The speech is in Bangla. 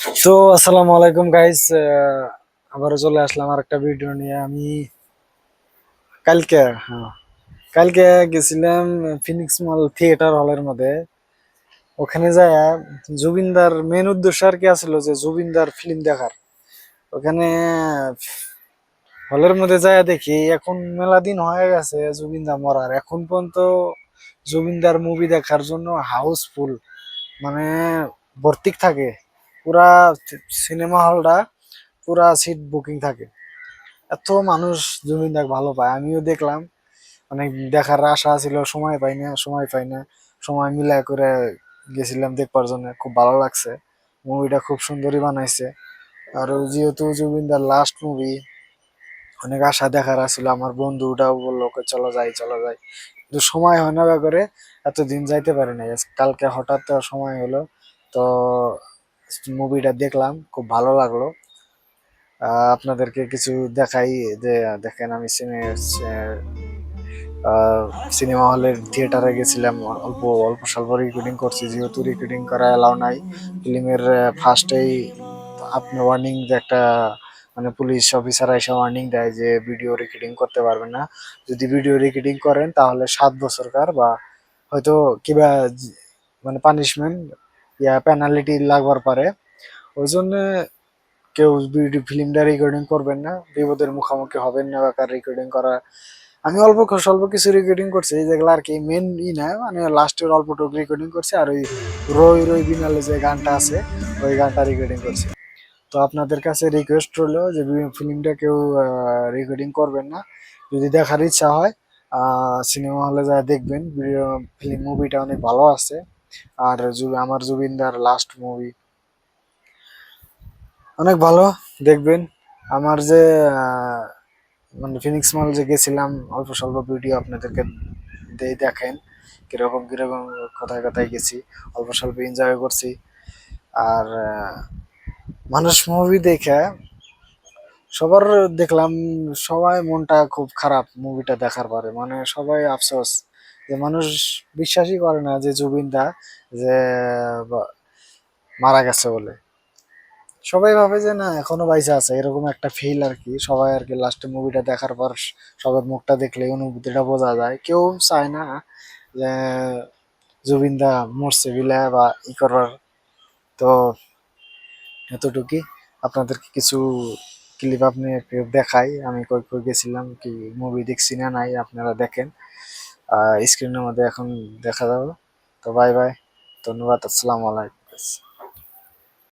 তো আসসালামু আলাইকুম গাইস আবারও চলে আসলাম আর একটা ভিডিও নিয়ে। আমি কালকে হ্যাঁ কালকে গেছিলাম ফিনিক্স মল থিয়েটার হলের মধ্যে। ওখানে যায়, জুবিনদার মেন উদ্দেশ্য আর কি আসলো যে জুবিনদার ফিল্ম দেখার। ওখানে, হলের মধ্যে যায় দেখি, এখন মেলা দিন হয়ে গেছে জুবিনদা মরার। এখন পর্যন্ত জুবিনদার মুভি দেখার জন্য হাউসফুল মানে ভর্তি থাকে। পুরা সিনেমা হলটা পুরা সিট বুকিং থাকে। এত মানুষ জুবিনদাকে ভালো পায়। আমিও দেখলাম। অনেক দেখার আশা ছিল, সময় পাই না, সময় পাই না। সময় মিলাই করে গেছিলাম দেখবার জন্য। খুব ভালো লাগছে। মুভিটা খুব সুন্দরই বানাইছে। আর যেহেতু জুবিনদার লাস্ট মুভি অনেক আশা দেখার আছিল। আমার বন্ধুটাও বলল "ওকে চলো যাই চলো যাই। কিন্তু সময় হয় না করে এতদিন যাইতে পারি না কালকে হঠাৎ সময় হলো, তো মুভিটা দেখলাম, খুব ভালো লাগল। আপনাদেরকে কিছু দেখাই, যে, দেখেন আমি সিনেমা হলের থিয়েটারে গেছিলাম, অল্প অল্প স্বল্প রেকর্ডিং করছি, যেহেতু রিক্রুটিং করা এলাও নাই। ফিল্মের ফার্স্টেই আপনি ওয়ার্নিং যে একটা মানে পুলিশ অফিসার এসে ওয়ার্নিং দেয় যে ভিডিও রেকর্ডিং করতে পারবেন না। যদি ভিডিও রেকর্ডিং করেন, তাহলে সাত বছর কার বা হয়তো কিবা মানে পানিশমেন্ট ইয়া পেনাল্টি লাগবার পারে। ওই জন্য কেউ ফিল্মটা রেকর্ডিং করবেন না, বিপদের মুখোমুখি হবেন না বেকার রেকর্ডিং করা। আমি অল্প স্বল্প কিছু রেকর্ডিং করছি যেগুলো আর কি মেন ই না মানে লাস্টের অল্প টুকু রেকর্ডিং করছি আর ওই রই রই বিনালে যে গানটা আছে, ওই গানটা রেকর্ডিং করছি। তো আপনাদের কাছে রিকোয়েস্ট রইল যে ফিল্মটা কেউ রেকর্ডিং করবেন না। যদি দেখার ইচ্ছা হয় সিনেমা হলে যা দেখবেন ফিল্ম মুভিটা অনেক ভালো আছে। আর আমার জুবিনদার লাস্ট মুভি অনেক ভালো, দেখবেন। আমার যে মানে ফিনিক্স মল যে গেছিলাম, অল্প স্বল্প ভিডিও আপনাদেরকে দেই দেখেন, কীরকম কীরকম কোথায় কোথায় গেছি। অল্প স্বল্প এনজয় করছি। আর মানুষ মুভি দেখে, সবার দেখলাম, সবাই মনটা খুব খারাপ মুভিটা দেখার পরে। মানে সবাই আফসোস। যে মানুষ বিশ্বাসই করে না যে জুবিন দা যে মারা গেছে বলে। সবাই ভাবে যে না, এখনও বাইসা আছে, এরকম একটা ফিল আর কি। সবাই আর কি লাস্টে মুভিটা দেখার পর সবার মুখটা দেখলে অনুভূতিটা বোঝা যায়। কেউ চায় না যে জুবিন দা মরছে বিলা বা ই করবার। তো এতটুকুই। আপনাদেরকে কিছু ক্লিপ আপনি দেখাই। আমি কই কই গেছিলাম, কি মুভি দেখছি না নাই, আপনারা দেখেন। স্ক্রিনের মধ্যে এখন দেখা যাবে। তো বাই বাই ধন্যবাদ আসসালামু আলাইকুম।